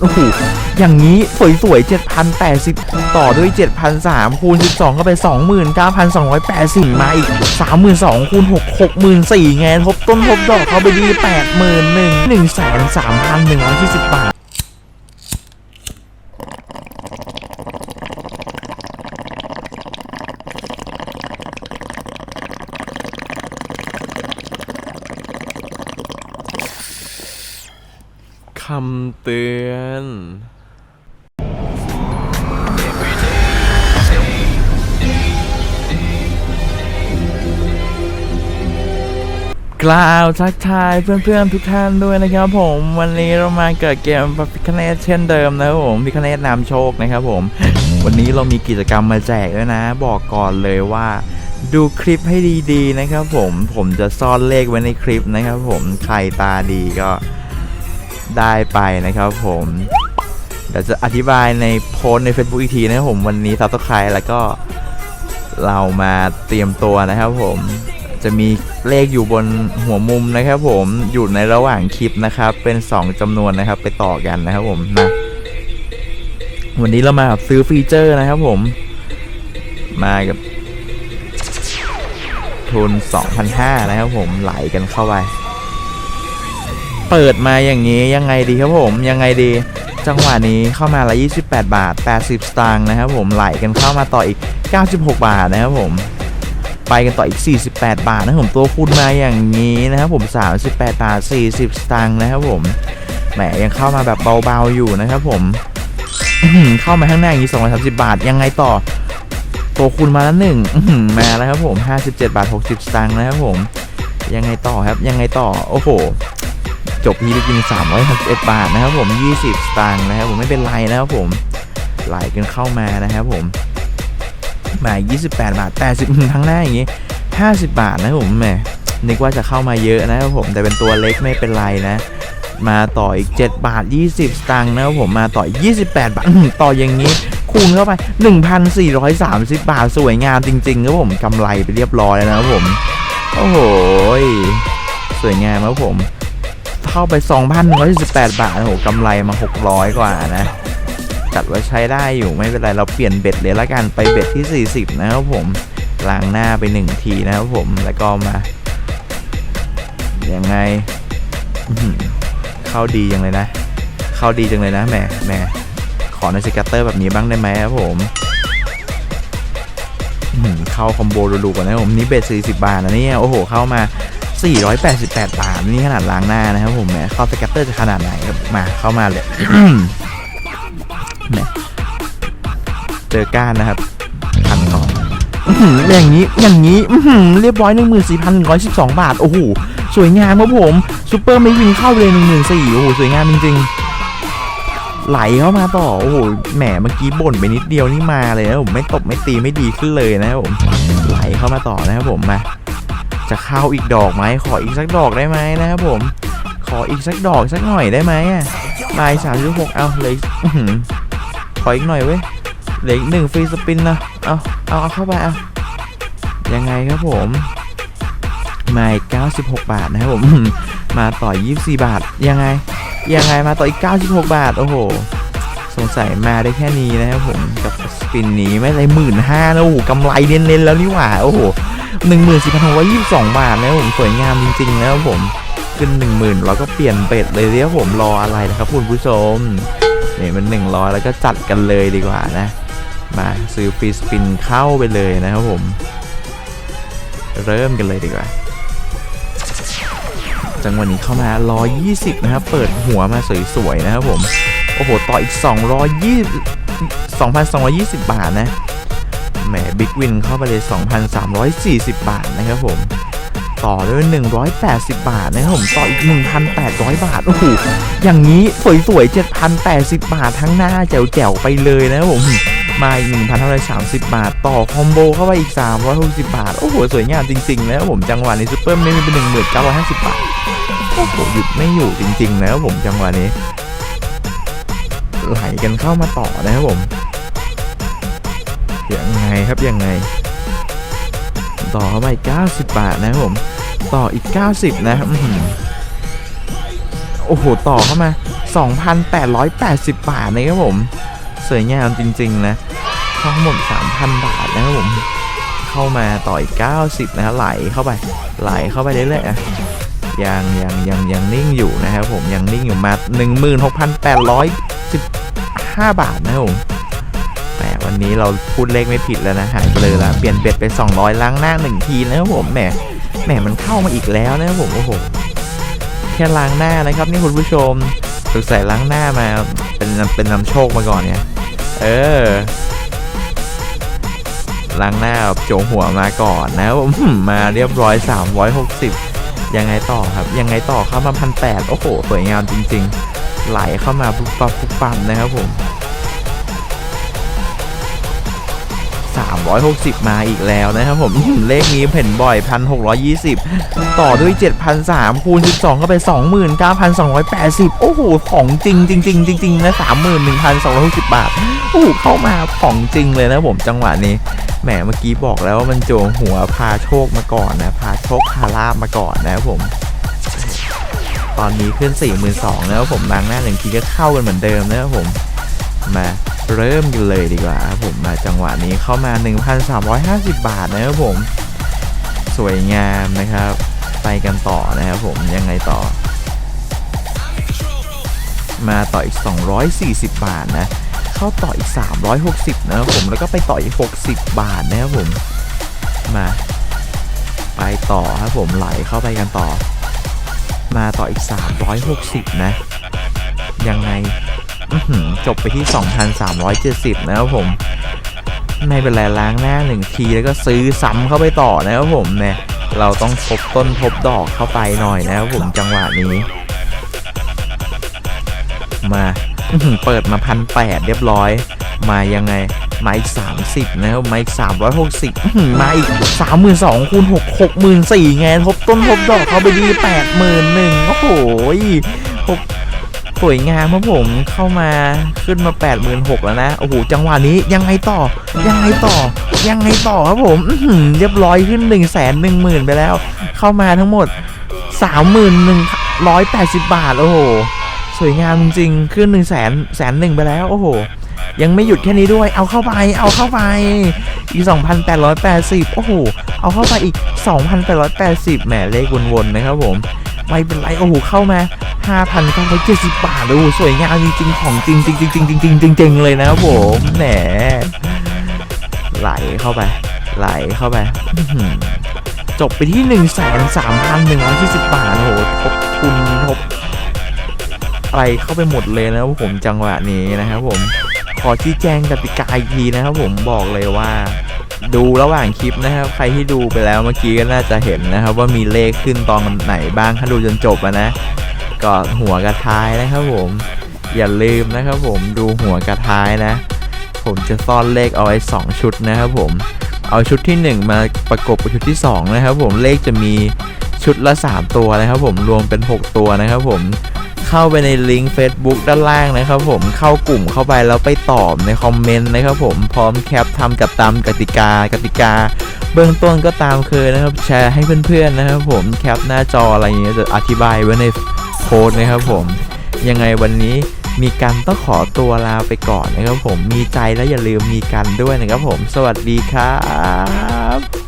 โอ้โห อย่างนี้สวยๆ7,080 ต่อด้วย 7,003คูณ 12 ก็ไป 29,280 มาอีก 32,000คูณ6 64,000ไงทบต้นทบดอกเขาไปดี 81,000 1,3,120 บาทำเตือน กล่าวทักทายเพื่อนๆทุกท่านด้วยนะครับผม วันนี้เรามาเกิดเกมพิคเนตเช่นเดิมนะครับผมพิคเนตนำโชคนะครับผม วันนี้เรามีกิจกรรมมาแจกด้วยนะ บอกก่อนเลยว่าดูคลิปให้ดีๆนะครับผม ผมจะซ่อนเลขไว้ในคลิปนะครับผม ใครตาดีก็ ได้ไปนะครับผมเดี๋ยวจะอธิบายในโพสใน Facebook อีกทีนะครับผมวันนี้ซับสไครต์แล้วก็เรามาเตรียมตัวนะครับผมจะมีเลขอยู่บนหัวมุมนะครับผมอยู่ในระหว่างคลิปนะครับ เป็น 2จำนวนนะครับ ไปต่อกันนะครับผมนะวันนี้เรามาซื้อฟีเจอร์นะครับผม มากับทุน2,500นะครับผมไหลกันเข้าไป เปิดมาอย่างนี้ยังไงดีครับผมยังไงดี จังหวะนี้เข้ามาละ28 บาท 80 สตางค์นะครับผมไหลกันเข้ามาต่ออีก 96 บาทนะครับผมไปกันต่ออีก 48 บาทนะครับผมตัวคูณมาอย่างนี้นะครับผม 38 บาท 40 สตางค์นะครับผมแหมยังเข้ามาแบบเบาๆอยู่นะครับผมเข้ามาข้างหน้าอย่างนี้230 บาทยังไงต่อตัวคูณมาแล้วหนึ่งมาแล้วครับผม 57 บาท 60 สตางค์นะครับผมยังไงต่อครับยังไงต่อโอ้โห จบนี้ไปกิน361บาทนะครับผม 20 สตางค์นะครับผมไม่เป็นไรนะครับผมไหลกันเข้ามานะครับผมมา 28 บาท 80ทั้งหน้าอย่างงี้ 50 บาทนะครับผมแหมนึกว่าจะเข้ามาเยอะนะครับผมแต่เป็นตัวเล็กไม่เป็นไรนะ มาต่ออีก 7 บาท 20 สตางค์นะครับผมมาต่ออีก28 บาทต่ออย่างนี้คูณเข้าไป 1,430 บาทสวยงามจริงๆครับผมกำไรไปเรียบร้อยแล้วนะครับผม โอ้โห สวยงามครับผม เข้าไป 2,118 บาทโอ้โหกำไรมา 600 กว่านะจัดว่าใช้ได้อยู่ไม่เป็นไร เราเปลี่ยนเบ็ดเลยละกันไปเบ็ดที่ 40 นะครับผมล้างหน้าไป 1 ทีนะครับผมแล้วก็มายังไงเข้าดีจังเลยนะ เข้าดีจังเลยนะแหมแหมขอในสกัตเตอร์แบบนี้บ้างได้ไหมครับผมเข้าคอมโบดูๆก่อนนะครับผมนี่เบ็ด40 บาทนะเนี่ยโอ้โหเข้ามา 488บาทนี่ขนาดล้างหน้านะครับผมแหมเข้าสกัตเตอร์จะขนาดไหนครับมาเข้ามาเลยเจอก้านนะครับพันก่อนอื้อย่างนี้อย่างนี้อื้อหือเรียบร้อย14,112บาท โอ้โห สวยงามครับผมซูเปอร์ไม่วินเข้าเลย14,000โอ้โห สวยงามจริงๆ ไหลเข้ามาต่อ โอ้โห แหมเมื่อกี้บ่นไปนิดเดียวนี่มาเลยนะผมไม่ตบไม่ตีไม่ดีขึ้นเลยนะครับผม ไหลเข้ามาต่อนะครับผมมา จะเข้าอีกดอกไหมขออีกสักดอกได้ไหมนะครับผม ขออีกสักดอกสักหน่อยได้ไหมอะบายสามสิบหกเอาเลยขออีกหน่อยเว้ยเหลืออีกหนึ่งฟรีสปินนะเอาเอาเอาเข้าไปเอายังไงครับผมมาอีก96 บาทนะครับผม มาต่อ 24 บาท ยังไง ยังไงมาต่ออีก 96 บาท โอ้โห สงสัยมาได้แค่นี้นะครับผม กับสปินนี้ไม่ไรหมื่นห้าแล้วโอ้โหกำไรเน้นๆแล้วนี่หว่า โอ้โห หนึ่งหมื่นสี่พันหกร้อยยี่สิบสองบาทนะครับผมสวยงามจริงๆนะครับผมขึ้นหนึ่งหมื่นเราก็เปลี่ยนเป็ดเลยเรียกผมรออะไรนะครับคุณผู้ชมนี่มันหนึ่งร้อยแล้วก็จัดกันเลยดีกว่านะ มาซื้อฟรีสปินเข้าไปเลยนะครับผม เริ่มกันเลยดีกว่า จังหวะนี้เข้ามา 120 นะครับ เปิดหัวมาสวยๆนะครับผม โอ้โห ต่ออีก 220 2,220 บาทนะ หมบิ๊กวินเข้าไปเลย 2,340 บาทนะครับผม ต่อด้วย 180 บาทนะครับผมต่ออีก 1,800 บาท โอ้โห อย่างนี้สวยๆ 7,080 บาททั้งหน้าแจ๋วๆ ไปเลยนะครับผม มาอีก 1,530 บาท ต่อคอมโบเข้าไปอีก 360 บาท โอ้โห สวยงามจริงๆนะครับผม จังหวะนี้ซูเปอร์ไม่มีเป็น1950 บาท โอ้โห หยุดไม่อยู่จริงๆนะครับผมจังหวะนี้ ไหลกันเข้ามาต่อนะครับผม ครับยังไง ต่อเข้าไป90 บาทนะผม ต่ออีก 90 นะครับโอ้โห ต่อเข้ามา 2,880 บาทนะครับผม สวยงามจริง ๆ นะทั้งหมด 3,000 บาทนะครับผม เข้ามาต่อย90 นะไหลเข้าไป ไหลเข้าไปเรื่อยๆอะยังยังยังยังนิ่งอยู่นะครับผมยังนิ่งอยู่มา 16,815 บาทนะครับผม วันนี้เราพูดเลขไม่ผิดแล้วนะหายไปเลยละเปลี่ยนเบ็ดไป200 ล้างหน้าหนึ่งทีนะครับผมแหมแหมมันเข้ามาอีกแล้วนะครับผมโอ้โหแค่ล้างหน้านะครับ นี่คุณผู้ชมถูกใส่ล้างหน้ามาเป็นเป็นนำโชคมาก่อนเนี่ยเออล้างหน้าโจงหัวมาก่อนนะผมมาเรียบร้อย 360 ยังไงต่อครับ ยังไงต่อเข้ามาพันแปดโอ้โหสวยงามจริง ๆ ไหลเข้ามาปุ๊บปั๊บปุ๊บปั๊บนะครับผม 360 มาอีกแล้วนะครับผมเลขนี้เห็นบ่อย 1,620 ต่อด้วย 7,003คูณ 12 ก็ไป29,280 โอ้โห ของจริงจริงๆจริงๆนะ31,260 บาท โอ้โห เข้ามาของจริงเลยนะผมจังหวะนี้ แหมเมื่อกี้บอกแล้วว่ามันโจงหัวพาโชคมาก่อนนะ พาโชคพาลาบมาก่อนนะครับผมตอนนี้ขึ้น 42,000นะครับผมล้างหน้าหนึ่งทีก็เข้ากันเหมือนเดิมนะครับผม มาเริ่มกันเลยดีกว่าครับผมมาจังหวะนี้เข้ามา 1,350 บาทนะครับผม สวยงามนะครับ ไปกันต่อนะครับผมยังไงต่อ มาต่ออีก 240 บาทนะ เข้าต่ออีก 360 นะครับผมแล้วก็ไปต่ออีก 60 บาทนะครับผมมาไปต่อครับผมไหลเข้าไปกันต่อ มาต่ออีก 360 นะ ยังไง จบไปที่ 2,370 นะครับผม ไม่เป็นไรล้างหน้าหนึ่งทีแล้วก็ซื้อซ้ำเข้าไปต่อนะครับผมเนี่ยเราต้องทบต้นทบดอกเข้าไปหน่อยนะครับผมจังหวะนี้ มาเปิดมาพันแปดเรียบร้อย มายังไงมาอีก 30 นะครับมาอีก 360อื้อหือมาอีก 32,000คูณ6 64,000ไง ทบต้นทบดอกเข้าไปดี 81,000โอ้โหหก สวยงามครับผมเข้ามาขึ้นมา 86,000แล้วนะโอ้โหจังหวะนี้ยังไงต่อ ยังไงต่อ ยังไงต่อครับผมเรียบร้อยขึ้น 1 1 0 0 0 0 ไปแล้ว เข้ามาทั้งหมด 31,180 บาท โอ้โหสวยงามจริงๆขึ้น 1 0 0 0 0แสนแสนหนึ่งไปแล้วโอ้โหยังไม่หยุดแค่นี้ด้วย เอาเข้าไป เอาเข้าไป อีก 2,880 โอ้โห เอาเข้าไปอีก 2,880 แหม เลขวนๆ นะครับผม ไม่เป็นไรโอ้โหเข้ามา5,970 บาทโอ้โหสวยงามจริงๆของจริงจริงจริงจริงจริงจริงจริงเลยนะครับผมแหมไหลเข้าไป ไหลเข้าไปอื้อหือจบไปที่ 1 3 1 1 2 0 บาทโอ้โหทบทุนทบอะไรเข้าไปหมดเลยนะครับผมจังหวะนี้นะครับผมขอชี้แจงกติกาอีกทีนะครับผมบอกเลยว่า ดูระหว่างคลิปนะครับ ใครที่ดูไปแล้วเมื่อกี้ก็น่าจะเห็นนะครับ ว่ามีเลขขึ้นตอนไหนบ้างถ้าดูจนจบนะก็หัวกระท้ายนะครับผม อย่าลืมนะครับผมดูหัวกระท้ายนะ ผมจะซ่อนเลขเอาไว้ 2 ชุดนะครับผม เอาชุดที่ 1 มาประกบกับชุดที่ 2 นะครับผมเลขจะมีชุดละ 3 ตัวนะครับผมรวมเป็น 6 ตัวนะครับผม เข้าไปในลิงก์ Facebook ด้านล่างนะครับผมเข้ากลุ่มเข้าไปแล้วไปตอบในคอมเมนต์นะครับผมพร้อมแคปทำกับตามกติกากติกา เบื้องต้นก็ตามเคยนะครับแชร์ให้เพื่อนๆนะครับผมแคปหน้าจออะไรอย่างเงี้ยจะอธิบายไว้ในโพสต์นะครับผมยังไงวันนี้มีกันต้องขอตัวลาไปก่อนนะครับผมมีใจแล้วอย่าลืมมีกันด้วยนะครับผม สวัสดีครับ